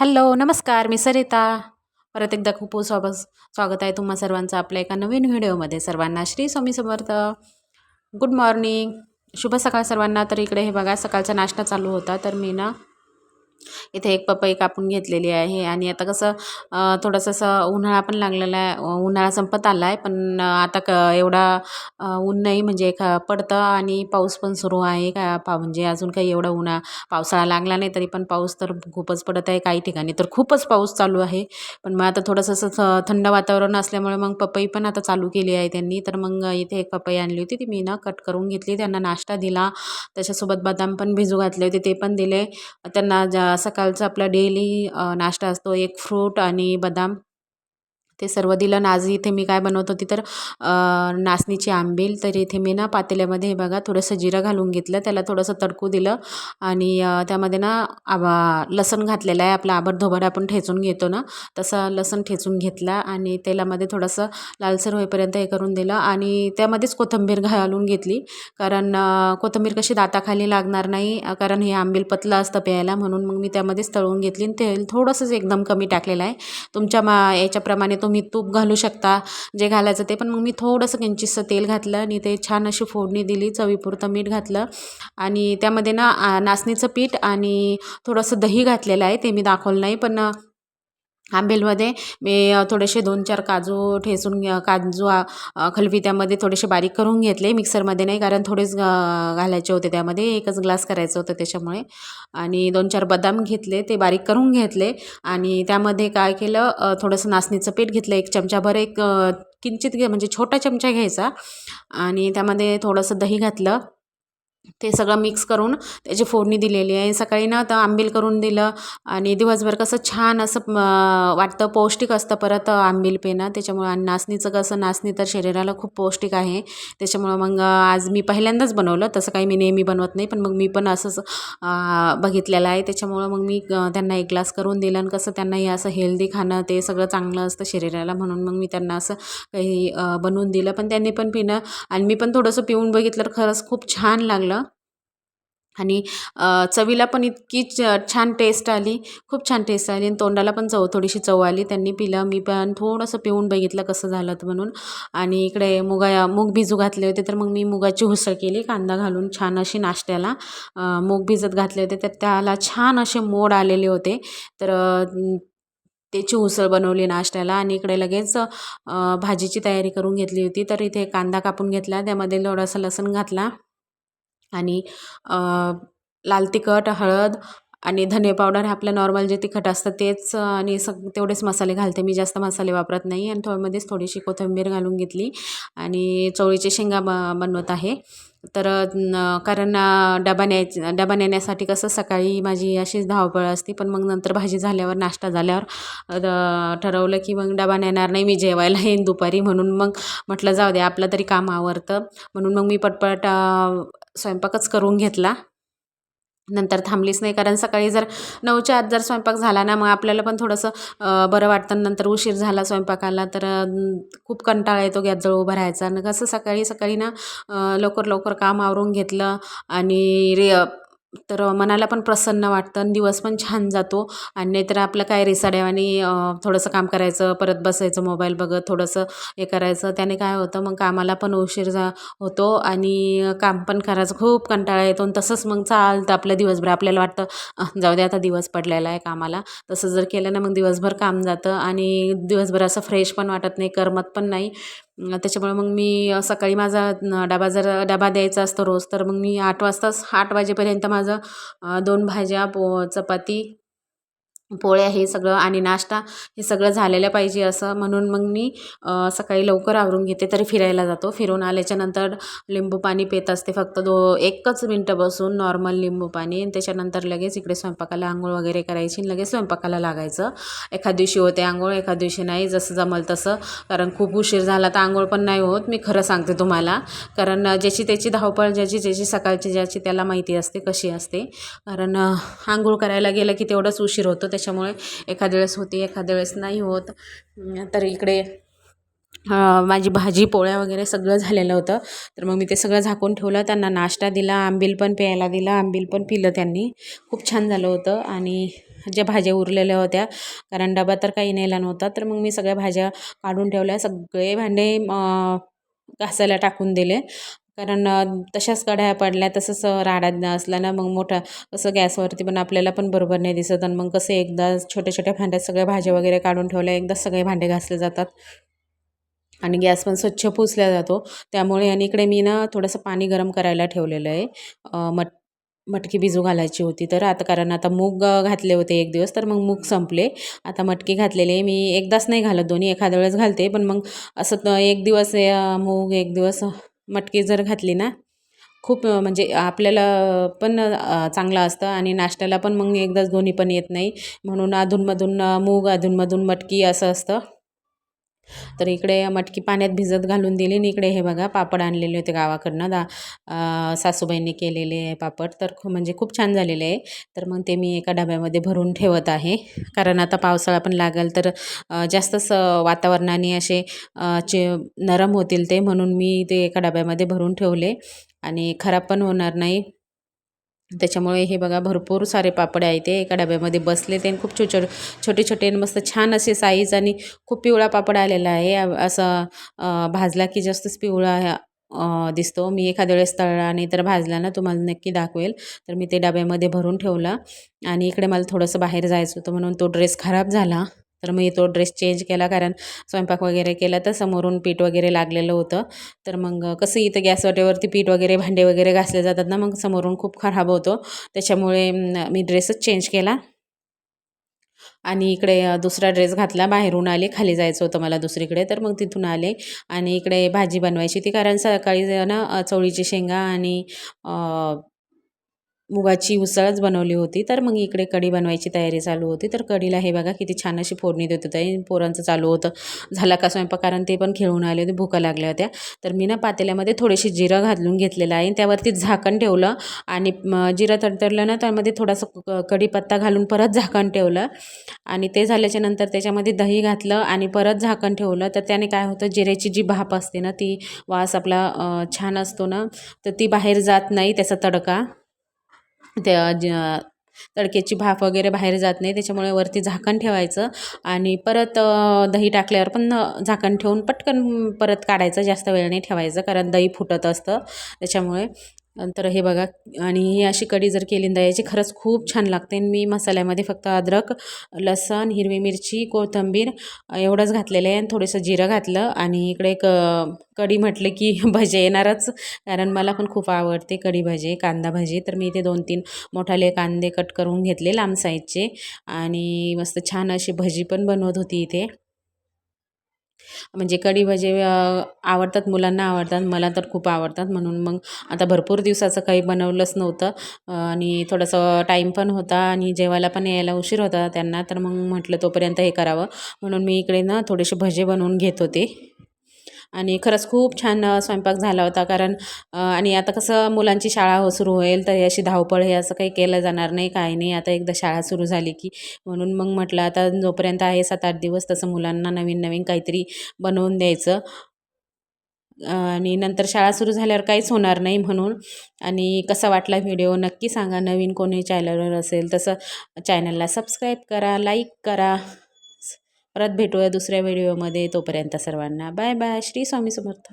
Hello नमस्कार मी सरिता. परत एकदा खूप स्वागत स्वागत आहे तुम्हा सर्वांचं आपल्या एका नवीन व्हिडिओमध्ये सर्वांना. श्री स्वामी समर्थ. गुड मॉर्निंग शुभ सकाळ सर्वांना. तर इकडे हे बघा सकाळचा नाश्ता चालू होता तर मी ना इथे एक पपई कापून घेतलेली आहे आणि आता कसं थोडंसं असं उन्हाळा पण लागलेला आहे. उन्हाळा संपत आला आहे पण आता क एवढा ऊन नाही म्हणजे का पडतं आणि पाऊस पण सुरू आहे का पा म्हणजे अजून काही एवढा उन्हा पावसाळा लागला नाही तरी पण पाऊस तर खूपच पडत आहे काही ठिकाणी. तर खूपच पाऊस चालू आहे. पण मग आता थोडंसं असं थंड वातावरण असल्यामुळे मग पपई पण आता चालू केली आहे त्यांनी. तर मग इथे एक पपई आणली होती ती मी ना कट करून घेतली. त्यांना नाश्ता दिला. त्याच्यासोबत बदाम पण भिजू घातले होते ते पण दिले. त्यांना ज्या सकाळचा आपला डेली नाश्ता असतो एक फ्रूट आणि बदाम. ते सर्व दिलं. आज इथे मी काय बनवत होती तर नाचणीची आंबील. तर इथे मी ना पातेल्यामध्ये हे बघा थोडंसं जिरं घालून घेतलं. त्याला थोडंसं तडकू दिलं. आणि त्यामध्ये ना आबा लसण घातलेलं आहे. आपला आबडधोबड आपण ठेचून घेतो ना तसं लसण ठेचून घेतला. आणि तेलामध्ये थोडंसं लालसर होईपर्यंत हे करून दिलं. आणि त्यामध्येच कोथिंबीर घालून घेतली. कारण कोथंबीर कोथिंबीर कशी दाताखाली लागणार नाही. कारण हे आंबील पतलं असतं प्यायला. म्हणून मग मी त्यामध्येच तळून घेतली. आणि तेल थोडंसंच एकदम कमी टाकलेलं आहे. तुमच्या मा याच्याप्रमाणे तुम्ही तूप घालू शकता जे घालायचं ते. पण मग मी थोडंसं किंचितसं तेल घातलं आणि ते छान अशी फोडणी दिली चवीपुरतं मीठ घातलं. आणि त्यामध्ये ना नाचणीचं पीठ आणि थोडंसं दही घातलेलं आहे ते मी दाखवलं नाही. पण आंबेलमध्ये. मी थोडेसे दोन चार काजू ठेचून काजू खलबी त्यामध्ये थोडेसे बारीक करून घेतले मिक्सरमध्ये नाही कारण थोडेच घालायचे होते त्यामध्ये. एकच ग्लास करायचं होतं त्याच्यामुळे. आणि दोन चार बदाम घेतले ते बारीक करून घेतले. आणि त्यामध्ये काय केलं थोडंसं नाचणीचं पीठ घेतलं एक चमचाभर एक किंचित घे म्हणजे छोटा चमचा घ्यायचा. आणि त्यामध्ये थोडंसं दही घातलं. ते सगळं मिक्स करून त्याची फोडणी दिलेली आहे. सकाळी ना तर आंबील करून दिलं आणि दिवसभर कसं छान असं वाटतं पौष्टिक असतं परत आंबील पेनं. त्याच्यामुळं आणि नाचणीचं कसं नाचणी तर शरीराला खूप पौष्टिक आहे. त्याच्यामुळं मग आज मी पहिल्यांदाच बनवलं. तसं काही मी नेहमी बनवत नाही पण मग मी पण असंच बघितलेलं आहे. त्याच्यामुळं मग मी त्यांना एक ग्लास करून दिलं आणि कसं त्यांनाही असं हेल्दी खाणं ते सगळं चांगलं असतं शरीराला म्हणून मग मी त्यांना असं काही बनवून दिलं. पण त्यांनी पण पिणं आणि मी पण थोडंसं पिऊन बघितलं तर खरंच खूप छान लागलं. आणि चवीला पण इतकी छ छान टेस्ट आली खूप छान टेस्ट आली आणि तोंडाला पण चव थोडीशी चव आली. त्यांनी पिलं मी पण थोडंसं पिऊन बघितलं कसं झालं तर म्हणून. आणि इकडे मुगा मूग भिजू घातले होते तर मग मी मुगाची उसळ केली कांदा घालून छान अशी नाश्त्याला मूग भिजत घातले होते. तर त्याला छान असे मोड आलेले होते. तर त्याची उसळ बनवली नाश्त्याला आणि इकडे लगेच भाजीची तयारी करून घेतली होती. तर इथे कांदा कापून घेतला त्यामध्ये थोडासा लसूण घातला. आणि लाल तिखट हळद आणि धने पावडर हे आपलं नॉर्मल जे तिखट असतं तेच आणि सग तेवढेच मसाले घालते. मी जास्त मसाले वापरत नाही आणि थोड्यामध्येच थोडीशी कोथिंबीर घालून घेतली. आणि चवळीचे शेंगा ब बनवत आहे. तर कारण डबा न्यायच डबा नेण्यासाठी कसं सकाळी माझी अशीच धावपळ असते पण मग नंतर भाजी झाल्यावर नाश्ता झाल्यावर ठरवलं की मग डबा नेणार नाही मी जेवायला येईन दुपारी म्हणून मग म्हटलं जाऊ दे आपलं तरी काम आवरतं. म्हणून मग मी पटपट स्वयंपाकच करून घेतला. नंतर थांबलीच नाही. कारण सकाळी जर नऊच्या आत जर स्वयंपाक झाला ना मग आपल्याला पण थोडंसं बरं वाटतं. नंतर उशीर झाला स्वयंपाकाला तर खूप कंटाळा येतो गॅसजवळ उभं राहायचा. आणि कसं सकाळी सकाळी ना लवकर लवकर काम आवरून घेतलं आणि रे तर मनाला पण प्रसन्न वाटतं आणि दिवस पण छान जातो. आणि नाहीतर आपलं काय रिसाड्यावानी थोडंसं काम करायचं परत बसायचं मोबाईल बघत थोडंसं हे करायचं. त्याने काय होतं मग कामाला पण उशीर जा होतो आणि काम पण करायचं. खूप कंटाळा येतो आणि तसंच मग चालतं आपलं दिवसभर. आपल्याला वाटतं जाऊ दे आता दिवस पडलेला आहे कामाला. तसं जर केलं ना मग दिवसभर काम जातं आणि दिवसभर असं फ्रेश पण वाटत नाही करमत पण नाही. त्याच्यामुळे मग मी सकाळी माझा डबा जर डबा द्यायचा असतो रोज तर मग मी आठ वाजताच आठ वाजेपर्यंत माझं दोन भाज्या पो चपाती पोळ्या हे सगळं आणि नाश्ता हे सगळं झालेलं पाहिजे असं म्हणून मग मी सकाळी लवकर आवरून घेते तरी फिरायला जातो. फिरून आल्याच्यानंतर लिंबू पाणी पित असते फक्त दो एकच मिनटं बसून नॉर्मल लिंबू पाणी आणि त्याच्यानंतर लगेच इकडे स्वयंपाकाला आंघोळ वगैरे करायची लगेच स्वयंपाकाला लागायचं. एखाद दिवशी होते आंघोळ एखाद दिवशी नाही जसं जमल तसं. कारण खूप उशीर झाला तर आंघोळ पण नाही होत मी खरं सांगते तुम्हाला. कारण ज्याची त्याची धावपळ ज्याची ज्याची सकाळची ज्याची त्याला माहिती असते कशी असते. कारण आंघोळ करायला गेलं की तेवढंच उशीर होतो त्याच्यामुळे एखाद्या वेळेस होते एखाद्या वेळेस नाही होत. तर इकडे माझी भाजी पोळ्या वगैरे सगळं झालेलं होतं. तर मग मी ते सगळं झाकून ठेवलं त्यांना नाश्ता दिला आंबील पण प्यायला दिला आंबील पण पिलं त्यांनी. खूप छान झालं होतं आणि ज्या भाज्या उरलेल्या होत्या कारण डबा तर काही नेला नव्हता तर मग मी सगळ्या भाज्या काढून ठेवल्या सगळे भांडे घासायला टाकून दिले. कारण तशाच कढाया पडल्या तसंच राडा असला ना मग मोठा कसं गॅसवरती पण आपल्याला पण बरोबर नाही दिसत आणि मग कसं एकदा छोट्या छोट्या भांड्यात सगळ्या भाज्या वगैरे काढून ठेवल्या एकदा सगळे भांडे घासले जातात. आणि गॅस पण स्वच्छ पुसला जातो. त्यामुळे आणि इकडे मी ना थोडंसं पाणी गरम करायला ठेवलेलं आहे. मट मटकी भिजू घालायची होती तर आता कारण आता मूग घातले होते एक दिवस तर मग मूग संपले. आता मटकी घातलेले मी एकदाच नाही घालत दोन्ही एखाद्या वेळेस घालते पण मग असं एक दिवस मूग एक दिवस मटकी जर घातली ना खूप म्हणजे आपल्याला पण चांगलं असतं आणि नाश्त्याला पण मग एकदाच दोन्ही पण येत नाही. म्हणून अधूनमधून मूग अधूनमधून मटकी असं असतं. तर इकडे मटकी पाण्यात भिजत घालून दिली आणि इकडे हे बघा पापड आणलेले होते गावाकडनं. दा सासूबाईंनी केलेले पापड तर म्हणजे खूप छान झालेले आहे. तर मग ते मी एका डब्यामध्ये भरून ठेवत आहे. कारण आता पावसाळा पण लागेल तर जास्तच वातावरणाने असे चे नरम होतील ते म्हणून मी ते एका डब्यामध्ये भरून ठेवले. आणि खराब पण होणार नाही. त्याच्यामुळे हे बघा भरपूर सारे पापड आहे ते एका डब्यामध्ये बसले ते. खूप छोटे छोटे छोटे मस्त छान असे साईज आणि खूप पिवळा पापड आलेला आहे. असं भाजला की जास्तच पिवळा दिसतो. मी एखाद्या वेळेस तळला तर भाजला ना तुम्हाला नक्की दाखवेल. तर मी ते डब्यामध्ये भरून ठेवला. आणि इकडे मला थोडंसं बाहेर जायचं होतं म्हणून तो ड्रेस खराब झाला. तर मी तो ड्रेस चेंज केला कारण स्वयंपाक वगैरे केला तर समोरून पीठ वगैरे लागलेलं होतं. तर मग कसं इथं गॅस वाटेवरती पीठ वगैरे भांडे वगैरे घासले जातात ना मग समोरून खूप खराब होतो. त्याच्यामुळे मी ड्रेसच चेंज केला. आणि इकडे दुसरा ड्रेस घातला. बाहेरून आले खाली जायचं होतं मला दुसरीकडे. तर मग तिथून आले आणि इकडे भाजी बनवायची ती कारण सकाळी ना चवळीची शेंगा आणि मुगाची उसळच बनवली होती. तर मग इकडे कढी बनवायची तयारी चालू होती. तर कढीला हे बघा किती छान अशी फोडणी देत होती. पोरांचं चालू होतं. झाला का स्वयंपाक? कारण ते पण खेळून आले होते. भुका लागल्या होत्या. तर मी ना पातेल्यामध्ये थोडीशी जिरं घालून घेतलेलं आहे. त्यावरती झाकण ठेवलं. आणि जिरं तडतडलं ना त्यामध्ये थोडासा कढीपत्ता घालून परत झाकण ठेवलं. आणि ते झाल्याच्यानंतर त्याच्यामध्ये दही घातलं आणि परत झाकण ठेवलं. तर त्याने काय होतं? जिऱ्याची जी भाप असते ना ती वास आपला छान असतो ना तर ती बाहेर जात नाही त्याचा तडका. त्या ज तडक्याची भाप वगैरे बाहेर जात नाही त्याच्यामुळे वरती झाकण ठेवायचं आणि परत दही टाकल्यावर पण झाकण ठेवून पटकन परत काढायचं जास्त वेळ नाही ठेवायचं कारण दही फुटत असतं. त्याच्यामुळे नंतर हे बघा आणि ही अशी कढी जर केली याची खरंच खूप छान लागते. मी मसाल्यामध्ये फक्त अद्रक लसण हिरवी मिरची कोथिंबीर एवढंच घातलेलं आहे. आणि थोडंसं जिरं घातलं. आणि इकडे क कढी म्हटलं की भजे येणारच. कारण मला पण खूप आवडते कढी भजे कांदा भजी. तर मी इथे दोन तीन मोठाले कांदे कट करून घेतले लांब साईजचे. आणि मस्त छान अशी भजी पण बनवत होती इथे. म्हणजे कढी भजे आवडतात मुलांना आवडतात मला तर खूप आवडतात. म्हणून मग आता भरपूर दिवसाचं काही बनवलंच नव्हतं आणि थोडंसं टाईम पण होता आणि जेवायला पण यायला उशीर होता त्यांना तर मग म्हटलं तोपर्यंत हे करावं. म्हणून मी इकडे ना थोडेसे भजे बनवून घेत होते. आणि खरंच खूप छान स्वयंपाक झाला होता. कारण आणि आता कसं मुलांची शाळा हो सुरू होईल तर अशी धावपळ हे असं काही केलं जाणार नाही काही नाही. आता एकदा शाळा सुरू झाली की म्हणून मग म्हटलं आता जोपर्यंत आहे सात आठ दिवस तसं मुलांना नवीन नवीन काहीतरी बनवून द्यायचं. आणि नंतर शाळा सुरू झाल्यावर काहीच होणार नाही म्हणून. आणि कसा वाटला व्हिडिओ नक्की सांगा. नवीन कोणी चॅनलवर असेल तसं चॅनलला सबस्क्राईब करा लाईक करा. परत भेटूया दुसऱ्या व्हिडिओमध्ये तोपर्यंत सर्वांना बाय बाय. श्री स्वामी समर्थ.